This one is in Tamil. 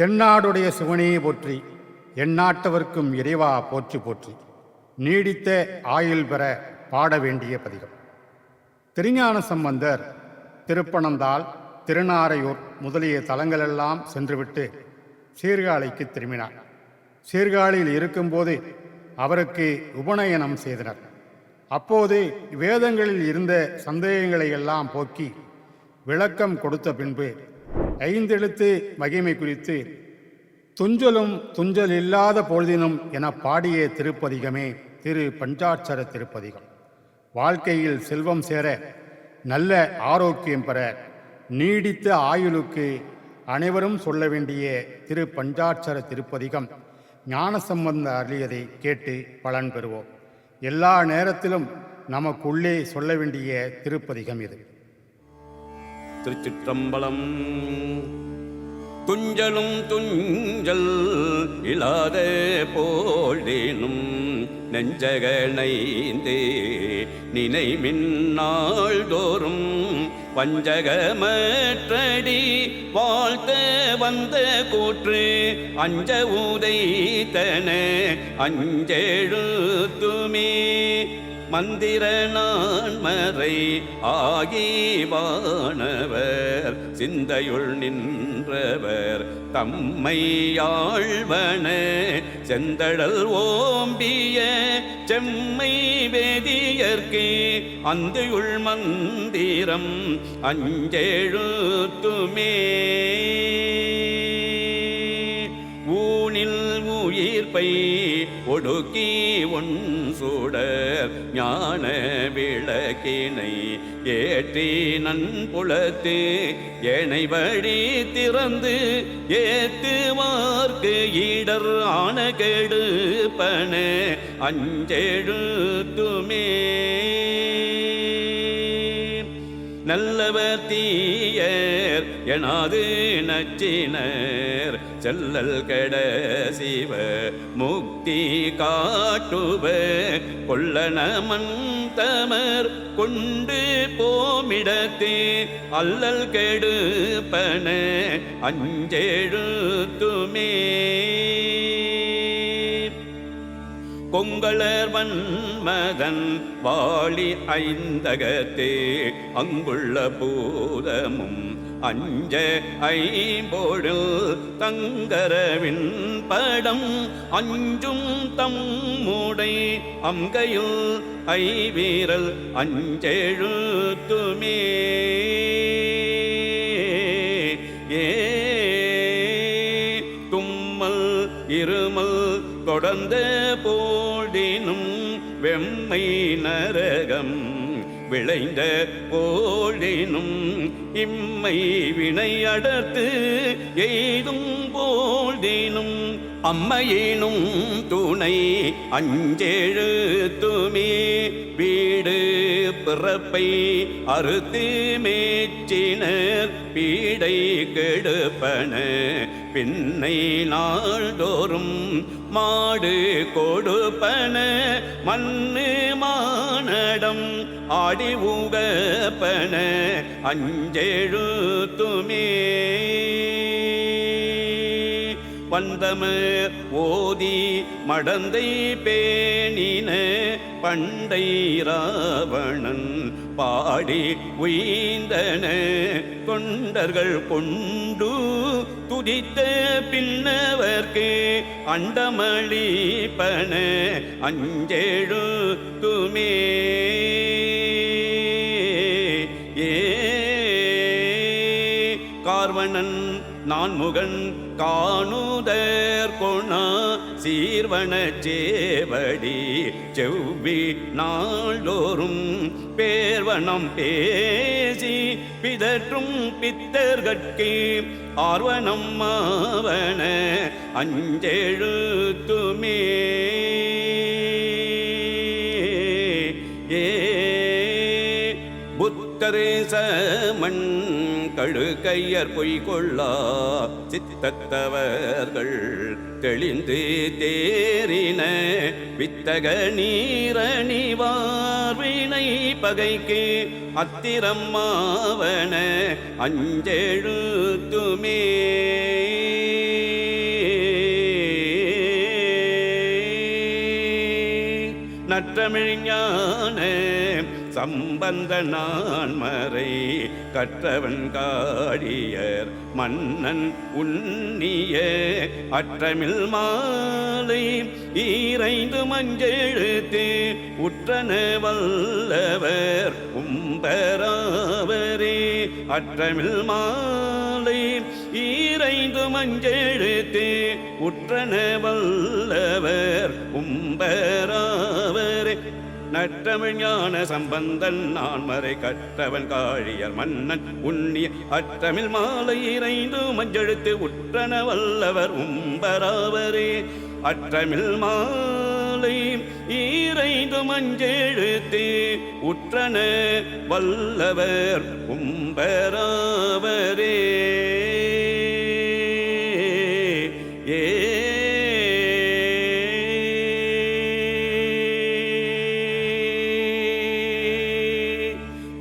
தென்னாடுடைய சிவனையே போற்றி எந்நாட்டவர்க்கும் இறைவா போற்றி போற்றி. நீடித்த ஆயுள் பெற பாட வேண்டிய பதிகம். திருஞான சம்பந்தர் திருப்பணந்தால் திருநாரையூர் முதலிய தலங்களெல்லாம் சென்றுவிட்டு சீர்காழிக்கு திரும்பினார். சீர்காழியில் இருக்கும்போது அவருக்கு உபநயனம் செய்தனர். அப்போது வேதங்களில் இருந்த சந்தேகங்களை எல்லாம் போக்கி விளக்கம் கொடுத்த பின்பு ஐந்தெழுத்து மகிமை குறித்து துஞ்சலும் துஞ்சல் இல்லாத பொழுதினும் என பாடிய திருப்பதிகமே திரு பஞ்சாட்சர திருப்பதிகம். வாழ்க்கையில் செல்வம் சேர நல்ல ஆரோக்கியம் பெற நீடித்த ஆயுளுக்கு அனைவரும் சொல்ல வேண்டிய திரு பஞ்சாட்சர திருப்பதிகம் ஞானசம்பந்த அருளியதை கேட்டு பலன் பெறுவோம். எல்லா நேரத்திலும் நமக்குள்ளே சொல்ல வேண்டிய திருப்பதிகம் இது. திருச்சிற்றம்பலம். துஞ்சலும் துஞ்சல் இல்லாத போழ்தேனும் நெஞ்சகனைந்தே நினைமின்னாள் தோறும் வஞ்சகமற்றடி வாழ்த்த வந்த கூற்று அஞ்ச உதைத்தன அஞ்செழுத்துமே. மந்திர நான்மறை ஆகிவானவர் சிந்தையுள் நின்றவர் தம்மையாழ்வன செந்தழல் ஓம்பிய செம்மை வேதியர்க்கு அந்தையுள் மந்திரம் அஞ்செழுத்துமே. ஊனில் உயிர்ப்பை ஒடுக்கி உன் சுடர் ஞான விளக்கினை ஏற்றி நன்புலத்து ஏனை வழி திறந்து ஏத்துவார்க்கு ஈடர் ஆன கெடுப்பன அஞ்செழுத்துமே நல்லவர் தீயர் எனாது நச்சினர் செல்லல் கெட சிவ முக்தி காட்டுவ கொள்ளனமன் தமர் கொண்டு போமிடத்தே அல்லல் கெடுப்பன அஞ்செழுத்துமே. கொங்களர் வன்மதன் வாழி ஐந்தகத்தே அங்குள்ள பூதமும் அஞ்ச ஐம்பொழில் தங்கரவின் படம் அஞ்சும் தம் மூடை அங்கையில் ஐவீரல் அஞ்செழுத்துமே. ஏ தும்மல் இருமல் தொடர்ந்த போடினும் வெம்மை நரகம் விளைந்த போலினும் இம்மை வினை அடர்த்து எய்தும் போழ்தினும் அம்மையினும் துணை அஞ்செழுத்துமே வீடு பிறப்பை அறுத்து மேச்சினர் பீடை கெடுப்பன பின்னை நாள்தோறும் மாடு கொடுப்பன மண்ணு மானடம் ஆடி உகப்பன அஞ்செழுத்துமே. வந்தமர் ஓதி மடந்தை பேணின பண்டை ராவணன் பாடி உய்ந்தன தொண்டர்கள் கொண்டு துதித்த பின்னவர்க்கு அண்டமளிப்பன அஞ்செழுத்துமே ஏ. கார்வணன் நான்முகன் காணுதர் கொணா சீர்வன சேவடி செவ்வி நாள்தோறும் பேர்வனம் பேசி பிதற்றும் பித்தர்கட்கு ஆர்வனம் மாவன அஞ்செழுத்துமே. ஏ புத்தரேசமண் கழுக்கையர் பொய் கொள்ளா சித்தத்தவர்கள் தெளிந்து தேறின வித்தக நீரணிவார்வினை பகைக்கு அத்திரம்மாவன அஞ்செழுத்துமே சம்பந்த நான்மறை கற்றவன் காடியர் மன்னன் உண்ணிய அற்றமில் மாலை ஈரைந்து மஞ்செழுத்து உற்றன வல்லவர் உம்பராவரே. அற்றமில் மாலை ஈரைந்து மஞ்செழுத்து உற்றன வல்லவர் உம்பராவரே. நற்றமிழ் ஞான சம்பந்தன் நான்மறை கற்றவன் காழியர் மன்னன் உண்ணிய அற்றமிழ் மாலை இறைந்து மஞ்செழுத்து உற்றன வல்லவர் உம்பராவரே. அற்றமிழ் மாலை ஈரைந்து மஞ்செழுத்து உற்றன வல்லவர் உம்பராவரே.